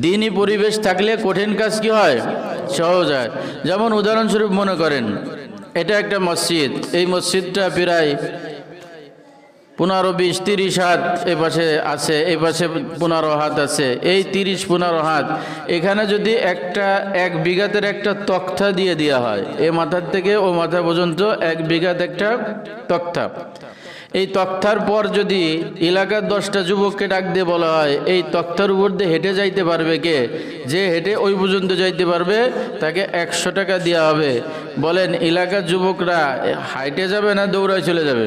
দিনই পরিবেশ থাকলে কঠিন কাজ কি হয়? সহজ হয়। যেমন উদাহরণস্বরূপ মনে করেন, এটা একটা মসজিদ। এই মসজিদটা প্রায় পনেরো, বিশ, তিরিশ হাত এ পাশে আছে এই পাশে পনেরো হাত আছে। এই তিরিশ, পনেরো হাত, এখানে যদি একটা, এক বিঘাতের একটা তক্তা দিয়ে দেওয়া হয়, এ মাথার থেকে ও মাথা পর্যন্ত এক বিঘাত একটা তক্তা। এই তক্তার পর যদি এলাকার দশটা যুবককে ডাক দিয়ে বলা হয়, এই তক্তার উপর দিয়ে হেঁটে যাইতে পারবে কে? যে হেঁটে ওই পর্যন্ত যাইতে পারবে, তাকে একশো টাকা দেওয়া হবে। বলেন, এলাকার যুবকরা হাইটে যাবে না দৌড়ায় চলে যাবে?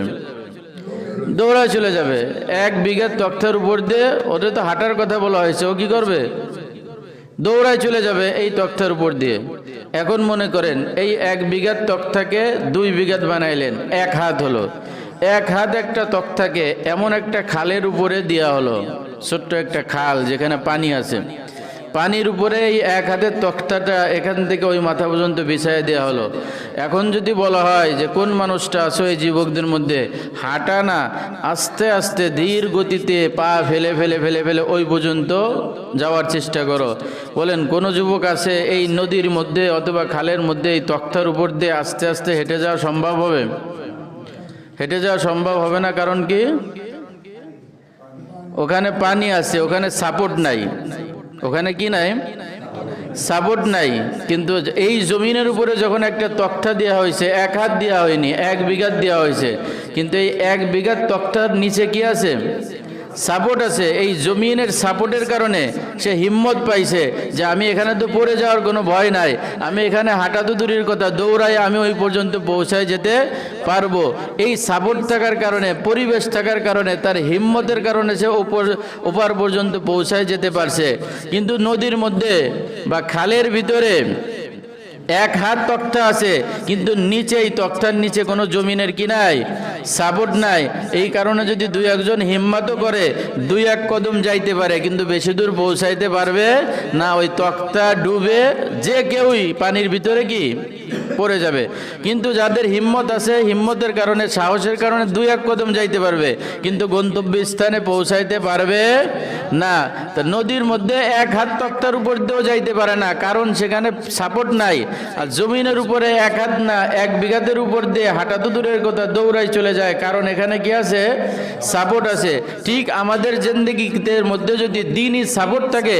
দৌড়ায় চলে যাবে। এক বিঘা তক্তার উপর দিয়ে ওটা তো হাঁটার কথা বলা হয়েছে, ও কি করবে? দৌড়ায় চলে যাবে এই তক্তার উপর দিয়ে। এখন মনে করেন, এই এক বিঘার তক্তাকে দুই বিঘাত বানাইলেন, এক হাত হলো। এক হাত একটা তক্তাকে এমন একটা খালের উপরে দেওয়া হলো, ছোট্ট একটা খাল যেখানে পানি আছে। পানির উপরে এই এক হাতের তক্তাটা এখান থেকে ওই মাথা পর্যন্ত বিছাই দেওয়া হলো। এখন যদি বলা হয় যে কোন মানুষটা আছো এই যুবকদের মধ্যে, হাঁটা না, আস্তে আস্তে ধীর গতিতে পা ফেলে ফেলে ফেলে ফেলে ওই পর্যন্ত যাওয়ার চেষ্টা করো। বলেন, কোন যুবক আছে এই নদীর মধ্যে অথবা খালের মধ্যে এই তক্তার উপর দিয়ে আস্তে আস্তে হেঁটে যাওয়া সম্ভব হবে? হেঁটে যাওয়া সম্ভব হবে না, কারণ কি? ওখানে পানি আছে, ওখানে সাপোর্ট নাই। ওখানে কি নাই? সাপোর্ট নাই। কিন্তু এই জমিনের উপরে যখন একটা তক্তা দেওয়া হয়েছে, এক হাত দেওয়া হয়নি, এক বিঘাত দেওয়া হয়েছে, কিন্তু এই এক বিঘাত তক্তার নিচে কি আছে? সাপোর্ট আছে, এই জমিনের সাপোর্টের কারণে সে হিম্মত পাইছে যে আমি এখানে তো পড়ে যাওয়ার কোনো ভয় নাই, আমি এখানে হাঁটা তো দূরের কথা দৌড়াই আমি ওই পর্যন্ত পৌঁছায় যেতে পারব। এই সাপোর্ট থাকার কারণে, পরিবেশ থাকার কারণে, তার হিম্মতের কারণে সে উপর ওপার পর্যন্ত পৌঁছায় যেতে পারছে। কিন্তু নদীর মধ্যে বা খালের ভিতরে এক হাত তক্তা আছে, কিন্তু নিচে এই তক্তার নিচে কোনো জমিনের কি নাই? সাপোর্ট নাই। এই কারণে যদি দুই একজন হিম্মত করে, দুই এক কদম যাইতে পারে, কিন্তু বেশি দূর পৌঁছাইতে পারবে না, ওই তক্তা ডুবে যে কেউই পানির ভিতরে কি পড়ে যাবে। কিন্তু যাদের হিম্মত আছে, হিম্মতের কারণে, সাহসের কারণে দুই এক কদম যাইতে পারবে, কিন্তু গন্তব্য স্থানে পৌঁছাইতে পারবে না। তা নদীর মধ্যে এক হাত তক্তার উপর দিয়েও যাইতে পারে না, কারণ সেখানে সাপোর্ট নাই। আর জমিনের উপরে এক হাত না, এক বিঘাতের উপর দিয়ে হাঁটা তো দূরের কথা দৌড়াই চলে যায়, কারণ এখানে কি আছে? সাপোর্ট আছে। ঠিক আমাদের জিন্দগিদের মধ্যে যদি দিনই সাপোর্ট থাকে,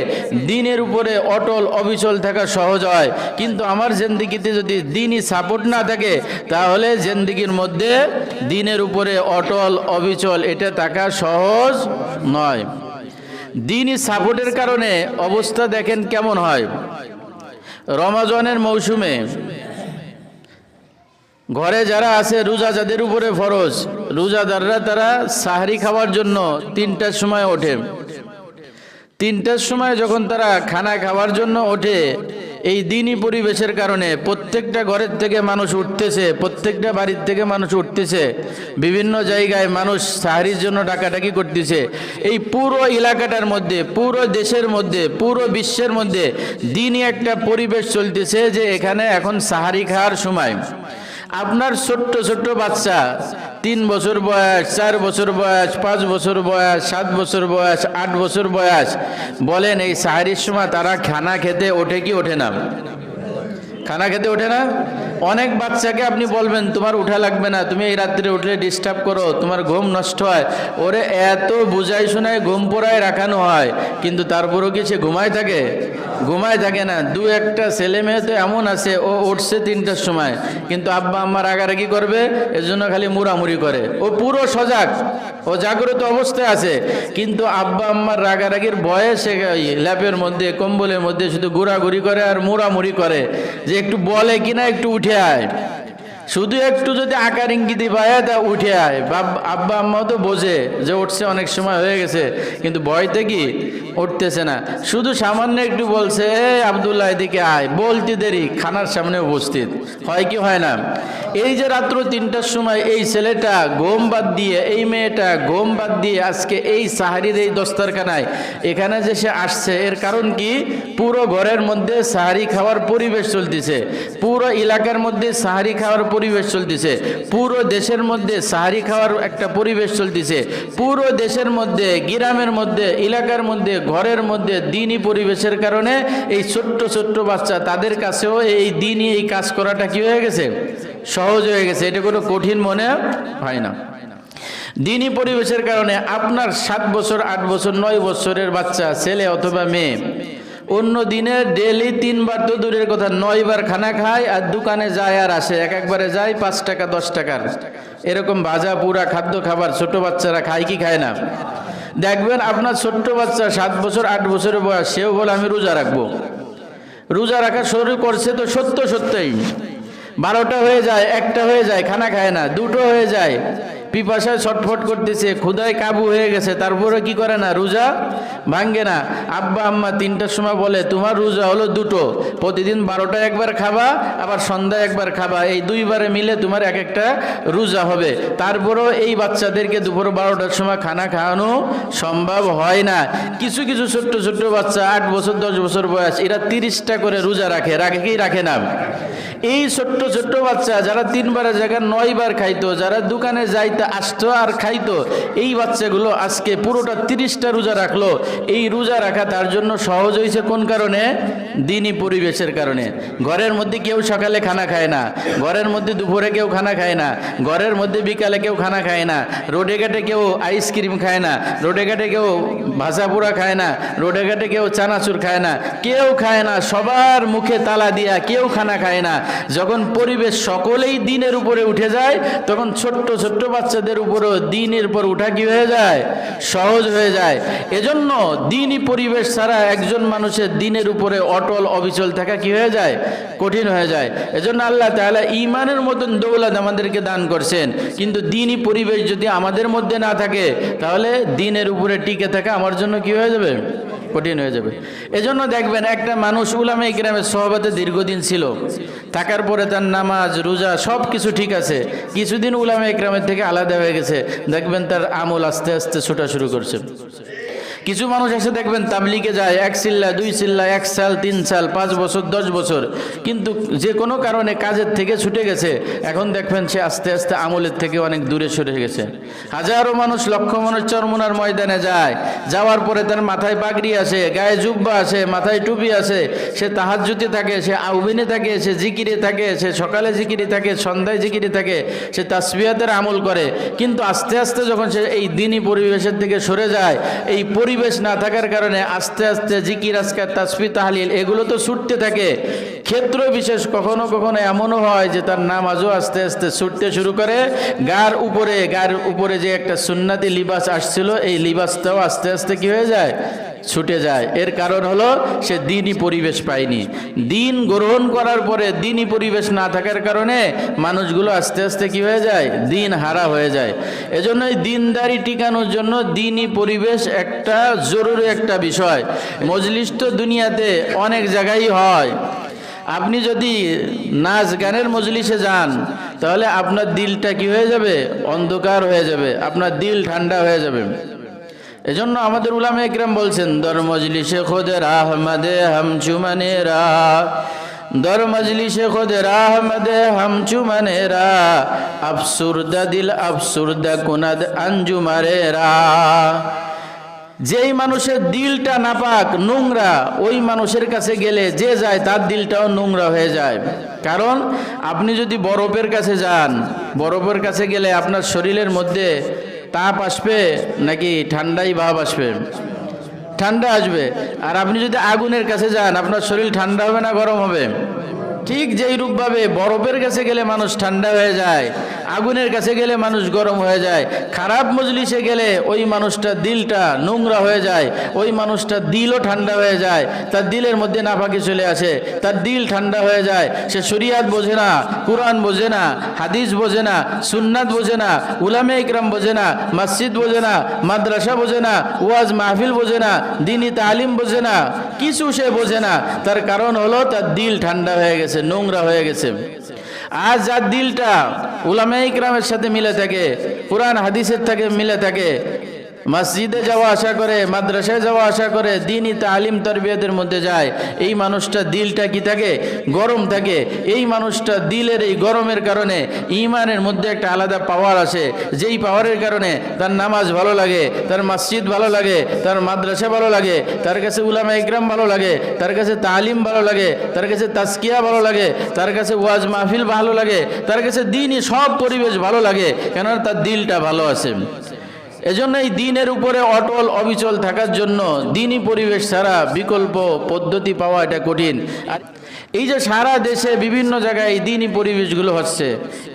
দিনের উপরে অটল অবিচল থাকা সহজ হয়। কিন্তু আমার জিন্দগিতে যদি দিনই সাপোর্ট না থাকে, তাহলে জিন্দগির মধ্যে দিনের উপরে অটল অবিচল এটা থাকা সহজ নয়। দিনই সাপোর্টের কারণে অবস্থা দেখেন কেমন হয়। রমাজনের মৌসুমে ঘরে যারা আছে রোজা যাদের উপরে ফরজ, রোজাদাররা তারা সাহারি খাওয়ার জন্য তিনটার সময় ওঠে। তিনটার সময় যখন তারা খানা খাওয়ার জন্য ওঠে, এই দিনই পরিবেশের কারণে প্রত্যেকটা ঘরের থেকে মানুষ উঠতেছে, প্রত্যেকটা বাড়ির থেকে মানুষ উঠতেছে, বিভিন্ন জায়গায় মানুষ সাহারির জন্য ডাকাডাকি করতেছে। এই পুরো এলাকাটার মধ্যে, পুরো দেশের মধ্যে, পুরো বিশ্বের মধ্যে দিনই একটা পরিবেশ চলতেছে যে এখানে এখন সাহারি খাওয়ার সময়। আপনার ছোট্ট ছোট্ট বাচ্চা, তিন বছর বয়স, চার বছর বয়স, পাঁচ বছর বয়স, সাত বছর বয়স, আট বছর বয়স, বলেন এই সাহারির সময় তারা খানা খেতে ওঠে কি ওঠে না? খানা খেতে ওঠে না? অনেক বাচ্চাকে আপনি বলবেন, তোমার উঠা লাগবে না, তুমি এই রাত্রে উঠলে ডিস্টার্ব করো, তোমার ঘুম নষ্ট হয়। ওরে, এত বুঝাই শোনায় ঘুম পড়ায় রাখানো হয়, কিন্তু তারপরেও কি সে ঘুমায় থাকে? ঘুমায় থাকে না। দু একটা ছেলে মেয়ে তো এমন আছে, ও উঠছে তিনটার সময়, কিন্তু আব্বা আম্মা রাগারাগি করবে এর জন্য খালি মুড়ামুড়ি করে। ও পুরো সজাগ ও জাগ্রত অবস্থায় আছে, কিন্তু আব্বা আম্মার রাগারাগির বয়সে ল্যাপের মধ্যে, কম্বলের মধ্যে শুধু ঘোরাঘুরি করে আর মুড়ামুড়ি করে। যে একটু বলে কিনা একটু উঠে আয়। শুধু একটু যদি আকার ইঙ্গিতি পায়, তা উঠে আয়। বাব- আব্বা, আম্মাও তো বোঝে যে উঠছে অনেক সময় হয়ে গেছে, কিন্তু ভয়তে কি? উঠতেছে না। শুধু সামান্য একটু বলছে, এ আবদুল্লাহ, এদিকে আয়। বলতে দেরি, খানার সামনে উপস্থিত। হয় কি হয় না? এই যে রাত্র তিনটার সময় এই ছেলেটা ঘুম বাদ দিয়ে, এই মেয়েটা ঘুম বাদ দিয়ে আজকে এই সাহারির এই দস্তারখানায়, এখানে যে সে আসছে, এর কারণ কি? পুরো ঘরের মধ্যে সাহারি খাওয়ার পরিবেশ চলতেছে। পুরো এলাকার মধ্যে সাহারি খাওয়ার পরিবেশ চলতেছে। পুরো দেশের মধ্যে সাহারি খাওয়ার একটা পরিবেশ চলতেছে। পুরো দেশের মধ্যে, গ্রামের মধ্যে, এলাকার মধ্যে, ঘরের মধ্যে দিনই পরিবেশের কারণে এই ছোট্ট ছোট্ট বাচ্চা তাদের কাছেও এই দিনই এই কাজ করাটা কি হয়ে গেছে? সহজ হয়ে গেছে। এটা কোনো কঠিন মনে হয় না। দিনই পরিবেশের কারণে আপনার সাত বছর, আট বছর, নয় বছরের বাচ্চা, ছেলে অথবা মেয়ে অন্য দিনে ডেলি তিনবার তো দূরের কথা, নয়বার খানা খায় আর দোকানে যায় আর আসে। এক একবারে যায়, পাঁচ টাকা, দশ টাকার। এরকম ভাজা, পুরা খাদ্য খাবার ছোট বাচ্চারা খায় কি খায় না? দেখবেন আপনার ছোট্ট বাচ্চা সাত বছর, আট বছরের বয়স, সেও বলে, আমি রোজা রাখব। রোজা রাখা শুরু করছে তো সত্য সত্যই। বারোটা হয়ে যায়, একটা হয়ে যায়, খানা খায় না, দুটো হয়ে যায়। পিপাসায় ছটফট করতেছে ক্ষুদায় কাবু হয়ে গেছে, তারপরে কি করে না, রোজা? ভাঙ্গে না। আব্বা, আম্মা তিনটার সময় বলে, তোমার রোজা হলো দুটো, প্রতিদিন বারোটা একবার খাবা, আবার সন্ধ্যায় একবার খাবা। এই দুইবারে মিলে তোমার এক একটা রোজা হবে। তারপরেও এই বাচ্চাদেরকে দুপুর বারোটার সময় খানা খাওয়ানো সম্ভব হয় না। কিছু কিছু ছোট্ট ছোট্ট বাচ্চা, আট বছর, দশ বছর বয়স, এরা তিরিশটা করে রোজা রাখে রাখে কি রাখে না? এই ছোট্ট ছোট্ট বাচ্চা, যারা তিনবারের জায়গায় নয়বার খাইতো, যারা দোকানে যাইতে আসতো আর খাইতো। এই বাচ্চাগুলো আজকে পুরোটা তিরিশটা রোজা রাখল। এই রোজা রাখা তার জন্য সহজ হয়েছে কোন কারণে? দিনই পরিবেশের কারণে। ঘরের মধ্যে কেউ সকালে খানা খায় না। ঘরের মধ্যে দুপুরে কেউ খানা খায় না। ঘরের মধ্যে বিকালে কেউ খানা খায় না। রোডে ঘাটে কেউ আইসক্রিম খায় না। রোডে ঘাটে কেউ ভাজা পোড়া খায় না। রোডে ঘাটে কেউ চানাচুর খায় না। কেউ খায় না। সবার মুখে তালা দিয়া কেউ খানা খায় না। যখন পরিবেশ সকলেই দিনের উপরে উঠে যায়, তখন ছোট্ট ছোট্ট বাচ্চাদের উপরেও দিনের উপর উঠা কি হয়ে যায়? সহজ হয়ে যায়। এজন্য দিনই পরিবেশ ছাড়া একজন মানুষের দিনের উপরে অটল অবিচল থাকা কি হয়ে যায়? কঠিন হয়ে যায়। এজন্য আল্লাহ তাআলা ইমানের মতন দৌলত আমাদেরকে দান করছেন। কিন্তু দিনই পরিবেশ যদি আমাদের মধ্যে না থাকে, তাহলে দিনের উপরে টিকে থাকা আমার জন্য কি হয়ে যাবে? কঠিন হয়ে যাবে। এজন্য দেখবেন একটা মানুষ উলামে গ্রামের সহবাতে দীর্ঘদিন ছিল। থাকার পরে তার নামাজ, রোজা সব কিছু ঠিক আছে। কিছুদিন উলামে গ্রামের থেকে আলাদা হয়ে গেছে। দেখবেন তার আমল আস্তে আস্তে ছোটা শুরু করছে। কিছু মানুষ এসে দেখবেন তাবলিগে যায়, এক চিল্লা দুই চিল্লা এক সাল, তিন সাল, পাঁচ বছর, দশ বছর। কিন্তু যে কোনো কারণে কাজের থেকে ছুটে গেছে, এখন দেখবেন সে আস্তে আস্তে আমলের থেকে অনেক দূরে সরে গেছে। হাজারো মানুষ, লক্ষ মানুষ চরমুনার ময়দানে যায়। যাওয়ার পরে তার মাথায় পাগড়ি আছে গায়ে জুব্বা আছে মাথায় টুপি আছে সে তাহাজ্জুতে থাকে, সে আউবিনে থাকে, সে জিকিরে থাকে, সে সকালে জিকিরে থাকে, সন্ধ্যায় জিকিরে থাকে, সে তাসবিয়াতের আমল করে। কিন্তু আস্তে আস্তে যখন সে এই দিনই পরিবেশের থেকে সরে যায়, এই পরিবেশ না থাকার কারণে আস্তে আস্তে জিকির, আজকার তাসফি তাহলিল এগুলো তো ছুটতে থাকে। ক্ষেত্র বিশেষ কখনো কখনো এমনও হয় যে তার নামাজও আস্তে আস্তে ছুটতে শুরু করে। গার উপরে গার উপরে যে একটা সুন্নাতি লিবাস আসছিল, এই লিবাসটাও আস্তে আস্তে কি হয়ে যায়? ছুটে যায়। এর কারণ হলো সে দিনই পরিবেশ পায়নি। দিন গ্রহণ করার পরে দিনই পরিবেশ না থাকার কারণে মানুষগুলো আস্তে আস্তে কি হয়ে যায়? দিন হারা হয়ে যায়। এজন্য এই দিনদারি টিকানোর জন্য দিনই পরিবেশ একটা জরুরি একটা বিষয়। মজলিস তো দুনিয়াতে অনেক জায়গায় হয়। আপনি যদি নাচ গানের মজলিসে যান, তাহলে আপনার দিলটা কি হয়ে যাবে? অন্ধকার হয়ে যাবে। আপনার দিল ঠান্ডা হয়ে যাবে। এজন্য আমাদের উলামে একরাম বলছেন, দর মজলিসে খোদের আহমদে হাম চুমানে রা দর মজলিসে খোদের আহমদে হাম চুমানে রা আফসুরদা দিল আফসুরদা কুনাদ আঞ্জুমারে রা যেই মানুষের দিলটা নাপাক, নোংরা, ওই মানুষের কাছে গেলে যে যায়, তার দিলটাও নোংরা হয়ে যায়। কারণ আপনি যদি বরফের কাছে যান, বরফের কাছে গেলে আপনার শরীরের মধ্যে তাপ আসবে নাকি ঠান্ডাই ভাব আসবে? ঠান্ডা আসবে। আর আপনি যদি আগুনের কাছে যান, আপনার শরীর ঠান্ডা হবে না গরম হবে? ঠিক যেই রূপভাবে বরফের কাছে গেলে মানুষ ঠান্ডা হয়ে যায়। আগুনের কাছে গেলে মানুষ গরম হয়ে যায়। খারাপ মজলিসে গেলে ওই মানুষটা দিলটা নোংরা হয়ে যায়। ওই মানুষটা দিলও ঠান্ডা হয়ে যায়। তার দিলের মধ্যে নাপাকি চলে আসে। তার দিল ঠান্ডা হয়ে যায়। সে শরিয়াত বোঝে না, কোরআন বোঝে না, হাদিস বোঝে না, সুন্নাত বোঝে না, উলামে ইকরাম বোঝে না, মসজিদ বোঝে না, মাদ্রাসা বোঝে না, ওয়াজ মাহফিল বোঝে না, দিনী তালিম বোঝে না, কিছু সে বোঝে না। তার কারণ হলো তার দিল ঠান্ডা হয়ে গেছে, নোংরা হয়ে গেছে। আজ যার দিলটা উলামে ইকরামের সাথে মিলে থাকে কোরআন হাদিসের থেকে মিলে থাকে মসজিদে যাওয়া আশা করে, মাদ্রাসায় যাওয়া আশা করে, দিনই তালিম তরবিয়তের মধ্যে যায়। এই মানুষটা দিলটা কি থাকে? গরম থাকে। এই মানুষটা দিলের এই গরমের কারণে ইমানের মধ্যে একটা আলাদা পাওয়ার আসে। যেই পাওয়ারের কারণে তার নামাজ ভালো লাগে, তার মসজিদ ভালো লাগে, তার মাদ্রাসা ভালো লাগে, তার কাছে উলামা ইকরাম ভালো লাগে, তার কাছে তালিম ভালো লাগে, তার কাছে তাস্কিয়া ভালো লাগে, তার কাছে ওয়াজ মাহফিল ভালো লাগে, তার কাছে দিনই সব পরিবেশ ভালো লাগে, কেননা তার দিলটা ভালো আছে। এজন্য এই দিনের উপরে অটল অবিচল থাকার জন্য দিনই পরিবেশ ছাড়া বিকল্প পদ্ধতি পাওয়া এটা কঠিন। আর এই যে সারা দেশে বিভিন্ন জায়গায় এই দিনই পরিবেশগুলো হচ্ছে,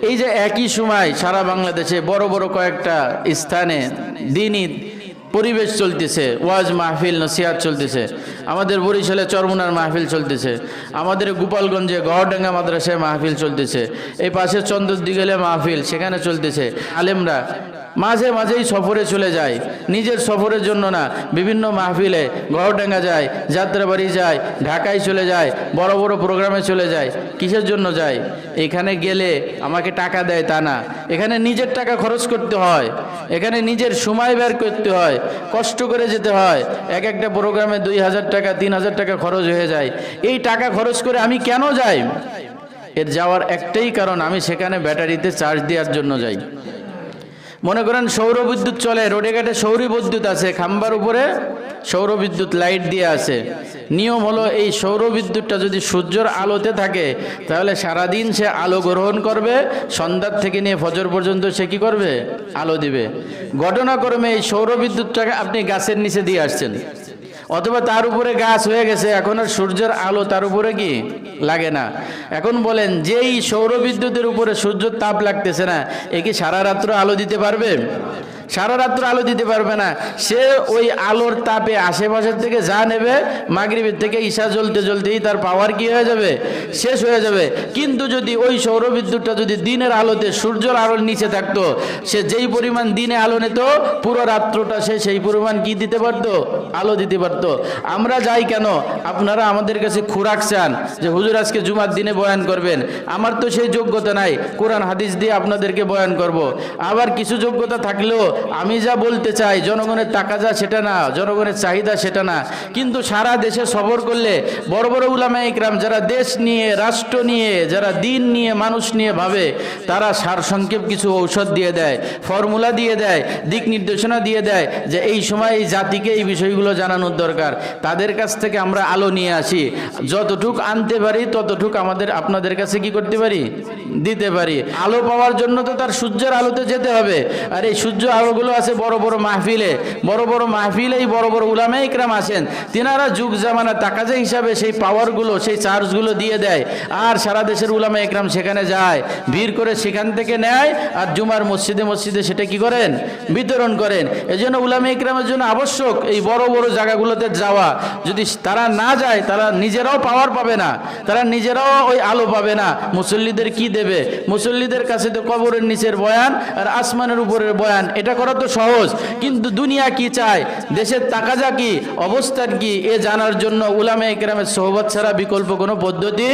এই যে একই সময় সারা বাংলাদেশে বড় বড় কয়েকটা স্থানে দিনই পরিবেশ চলতেছে, ওয়াজ মাহফিল, নসিহাত চলতেছে। আমাদের বরিশালে চরমুনার মাহফিল চলতেছে, আমাদের গোপালগঞ্জে গহরডাঙ্গা মাদ্রাসায় মাহফিল চলতেছে, এই পাশে চন্দ্রদিগেলে মাহফিল, সেখানে চলতেছে। আলেমরা মাঝে মাঝেই সফরে চলে যায়। নিজের সফরের জন্য না, বিভিন্ন মাহফিলে গহরডাঙ্গা যায়, যাত্রাবাড়ি যায়, ঢাকায় চলে যায়, বড় বড় প্রোগ্রামে চলে যায়, কিসের জন্য যায়? এখানে গেলে আমাকে টাকা দেয় তা না। এখানে নিজের টাকা খরচ করতে হয়। এখানে নিজের সময় বের করতে হয়। কষ্ট করে যেতে হয়। এক একটা প্রোগ্রামে দুই হাজার টাকা, তিন হাজার টাকা খরচ হয়ে যায়। এই টাকা খরচ করে আমি কেন যাই? এর যাওয়ার একটাই কারণ, আমি সেখানে ব্যাটারিতে চার্জ দেওয়ার জন্য যাই। মনে করেন সৌর বিদ্যুৎ চলে, রোডে ঘাটে সৌর বিদ্যুৎ আছে, খাম্বার উপরে সৌর বিদ্যুৎ লাইট দিয়ে আছে। নিয়ম হলো এই সৌর বিদ্যুৎটা যদি সূর্যর আলোতে থাকে, তাহলে সারাদিন সে আলো গ্রহণ করবে, সন্ধ্যার থেকে নিয়ে ফজর পর্যন্ত সে কি করবে? আলো দিবে। ঘটনাক্রমে এই সৌর বিদ্যুৎটাকে আপনি গাছের নিচে দিয়ে আসছেন। অথবা তার উপরে গাছ হয়ে গেছে, এখন আর সূর্যের আলো তার উপরে কি? লাগে না। এখন বলেন, যেই সৌরবিদ্যুতের উপরে সূর্যের তাপ লাগতেছে না, এ কি সারা রাত্র আলো দিতে পারবে? সারা রাত্র আলো দিতে পারবে না। সে ওই আলোর তাপে আশেপাশের থেকে যা নেবে, মাগরিবের থেকে ঈশা জ্বলতে জ্বলতেই তার পাওয়ার কি হয়ে যাবে? শেষ হয়ে যাবে। কিন্তু যদি ওই সৌরবিদ্যুৎটা যদি দিনের আলোতে সূর্যের আলোর নিচে থাকতো, সে যেই পরিমাণ দিনে আলো নিত, পুরো রাত্রটা সে সেই পরিমাণ কি দিতে পারতো? আলো দিতে পারতো। আমরা যাই কেন? আপনারা আমাদের কাছে খুরাক চান যে হুজুর আজকে জুমার দিনে বয়ান করবেন। আমার তো সেই যোগ্যতা নাই। কোরআন, হাদিস দিয়ে আপনাদেরকে বয়ান করব। আবার কিছু যোগ্যতা থাকলেও আমি যা বলতে চাই, জনগণের টাকা যা সেটা না, জনগণের চাহিদা সেটা না। কিন্তু সারা দেশে সফর করলে বড় বড় উলামা ইকরাম যারা দেশ নিয়ে, রাষ্ট্র নিয়ে, যারা দিন নিয়ে, মানুষ নিয়ে ভাবে, তারা সারসংক্ষেপ কিছু ঔষধ দিয়ে দেয়, ফর্মুলা দিয়ে দেয়, দিক নির্দেশনা দিয়ে দেয় যে এই সময় এই জাতিকে এই বিষয়গুলো জানানোর দরকার। তাদের কাছ থেকে আমরা আলো নিয়ে আসি। যতটুক আনতে পারি, ততটুক আমাদের, আপনাদের কাছে কি করতে পারি? দিতে পারি। আলো পাওয়ার জন্য তো তার সূর্যের আলোতে যেতে হবে। আর এই সূর্য আলোগুলো আছে, বড় বড় মাহফিলে। বড় বড় মাহফিলেই বড় বড় উলামা ইকরাম আসেন। তিনারা যুগ জামানা তাকাজা হিসাবে সেই পাওয়ারগুলো সেই চার্জগুলো দিয়ে দেয়। আর সারা দেশের উলামা ইকরাম সেখানে যায়। ভিড় করে সেখান থেকে নেয় আর জুমার মসজিদে মসজিদে সেটা কি করেন? বিতরণ করেন। এজন্য উলামা ইকরামের জন্য আবশ্যক এই বড় বড় জায়গাগুলোতে যাওয়া। যদি তারা না যায়, তারা নিজেরাও পাওয়ার পাবে না। তারা নিজেরাও ওই আলো পাবে না। মুসল্লিদের কি দেবে? মুসল্লিদের কাছে তো কবরের নিচের বয়ান আর আসমানের উপরের বয়ান, এটা করা তো সহজ। কিন্তু দুনিয়া কি চায়? দেশের তাকাজা কি? অবস্থান কি? এ জানার জন্য উলামে একরামের সহবত ছাড়া বিকল্প কোনো পদ্ধতি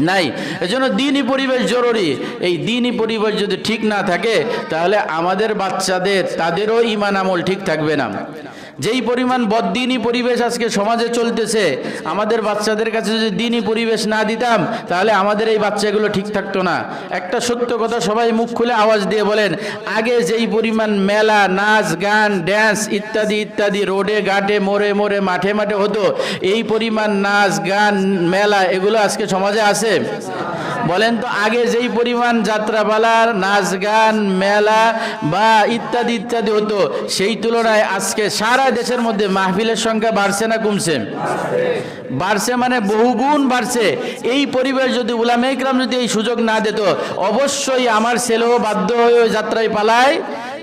নাই। এজন্য দিনই পরিবেশ জরুরি। এই দিনই পরিবেশ যদি ঠিক না থাকে, তাহলে আমাদের বাচ্চাদের, তাদেরও ইমান আমল ঠিক থাকবে না। যেই পরিমাণ বদ্দিনই পরিবেশ আজকে সমাজে চলতেছে, আমাদের বাচ্চাদের কাছে যদি দিনই পরিবেশ না দিতাম, তাহলে আমাদের এই বাচ্চাগুলো ঠিক থাকতো না। একটা সত্য কথা সবাই মুখ খুলে আওয়াজ দিয়ে বলেন, আগে যেই পরিমাণ মেলা, নাচ, গান ড্যান্স ইত্যাদি ইত্যাদি রোডে, ঘাটে, মোড়ে মোড়ে, মাঠে মাঠে হতো, এই পরিমাণ নাচ, গান, মেলা, এগুলো আজকে সমাজে আছে? বলেন তো, আগে যেই পরিমাণ যাত্রাপালার নাচ গান মেলা বা ইত্যাদি ইত্যাদি হতো, সেই তুলনায় আজকে সারা দেশের মধ্যে মাহফিলের সংখ্যা বাড়ছে না কমছে? বাড়ছে মানে বহুগুণ বাড়ছে। এই পরিবেশ যদি উলামে ইকরাম যদি এই সুযোগ না দিত, অবশ্যই আমার ছেলেও বাধ্য হয়ে যাত্রায় পালায়।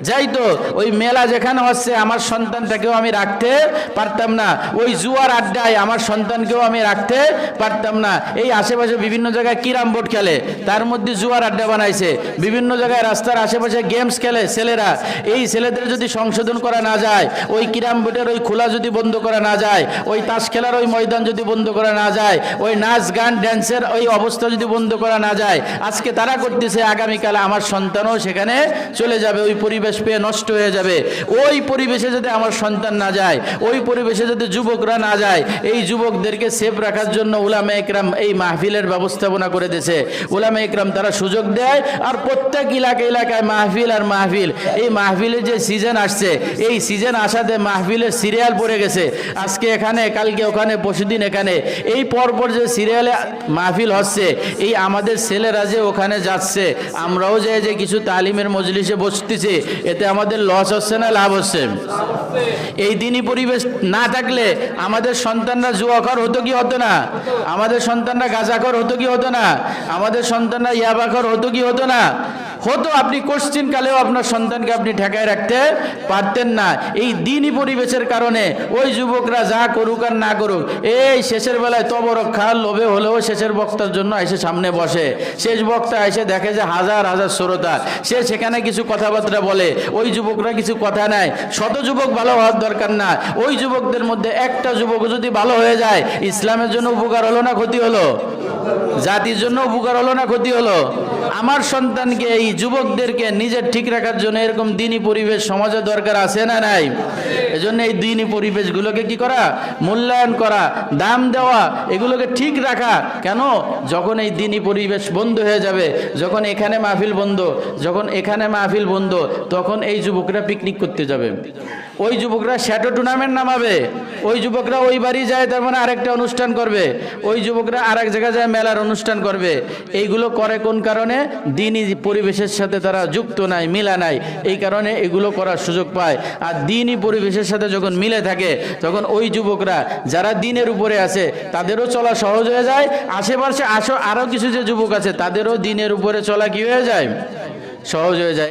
যাই তো, ওই মেলা যেখানে হচ্ছে, আমার সন্তানটাকেও আমি রাখতে পারতাম না। ওই জুয়ার আড্ডায় আমার সন্তানকেও আমি রাখতে পারতাম না। এই আশেপাশে বিভিন্ন জায়গায় কিরাম বোর্ড খেলে, তার মধ্যে জুয়ার আড্ডা বানাইছে। বিভিন্ন জায়গায় রাস্তার আশেপাশে গেমস খেলে ছেলেরা। এই ছেলেদের যদি সংশোধন করা না যায়, ওই কিরাম বোর্ডের ওই খোলা যদি বন্ধ করা না যায়, ওই তাস খেলার ওই ময়দান যদি বন্ধ করা না যায়, ওই নাচ, গান, ড্যান্সের ওই অবস্থা যদি বন্ধ করা না যায়, আজকে তারা করতেছে, আগামীকাল আমার সন্তানও সেখানে চলে যাবে, ওই পরিবেশ পরিবেশ পেয়ে নষ্ট হয়ে যাবে। ওই পরিবেশে যদি আমার সন্তান না যায়, ওই পরিবেশে যদি যুবকরা না যায়, এই যুবকদেরকে সেফ রাখার জন্য উলামা একরাম এই মাহফিলের ব্যবস্থাপনা করে দিয়েছে। উলামা একরাম তারা সুযোগ দেয় আর প্রত্যেক এলাকা এলাকায় মাহফিল আর মাহফিল। এই মাহফিলের যে সিজন আসছে, এই সিজন আসাতে মাহফিলের সিরিয়াল পড়ে গেছে। আজকে এখানে, কালকে ওখানে পশুদিন এখানে। এই পরপর যে সিরিয়ালে মাহফিল হচ্ছে, এই আমাদের ছেলেরা যে ওখানে যাচ্ছে, আমরাও যে যে কিছু তালিমের মজলিসে বসতেছি এতে আমাদের লস হচ্ছে না, লাভ হচ্ছে। এই দিনই পরিবেশ না থাকলে আমাদের সন্তানরা জুয়াখর হতো কি হতো না? আমাদের সন্তানরা গাঁজাখর হতো কি হতো না? আমাদের সন্তানরা ইয়াবাখর হতো কি হতো না? হতো আপনি কোশ্চিন কালেও আপনার সন্তানকে আপনি ঠেকায় রাখতে পারতেন না। এই দিনই পরিবেশের কারণে ওই যুবকরা যা করুক আর না করুক, এই শেষের বেলায় তবরক্ষার লোভে হলেও শেষের বক্তার জন্য এসে সামনে বসে। শেষ বক্তা এসে দেখে যে হাজার হাজার শ্রোতা। সে সেখানে কিছু কথাবার্তা বলে। ওই যুবকরা কিছু কথা নেয় শত যুবক ভালো হওয়ার দরকার না। ওই যুবকদের মধ্যে একটা যুবক যদি ভালো হয়ে যায়, ইসলামের জন্য উপকার হলো না ক্ষতি হলো? জাতির জন্য উপকার হলো না ক্ষতি হলো? আমার সন্তানকে, এই যুবকদেরকে নিজের ঠিক রাখার জন্য এরকম দিনই পরিবেশ সমাজে দরকার আছে না নাই? এজন্য এই দিনই পরিবেশগুলোকে কি করা? মূল্যায়ন করা, দাম দেওয়া, এগুলোকে ঠিক রাখা। কেন? যখন এই দিনই পরিবেশ বন্ধ হয়ে যাবে, যখন এখানে মাহফিল বন্ধ, যখন এখানে মাহফিল বন্ধ, তখন এই যুবকরা পিকনিক করতে যাবে। ওই যুবকরা শ্যাটো টুর্নামেন্ট নামাবে। ওই যুবকরা ওই বাড়ি যায়, তার মানে আরেকটা অনুষ্ঠান করবে। ওই যুবকরা আরেক জায়গায় যায়, মেলার অনুষ্ঠান করবে। এইগুলো করে কোন কারণে? দিনই পরিবেশের সাথে তারা যুক্ত নাই, মিলা নাই, এই কারণে এগুলো করার সুযোগ পায়। আর দিনই পরিবেশের সাথে যখন মিলে থাকে, তখন ওই যুবকরা যারা দিনের উপরে আছে, তাদেরও চলা সহজ হয়ে যায়। আশেপাশে আসো আরও কিছু যে যুবক আছে, তাদেরও দিনের উপরে চলা কি হয়ে যায়? সহজ হয়ে যায়।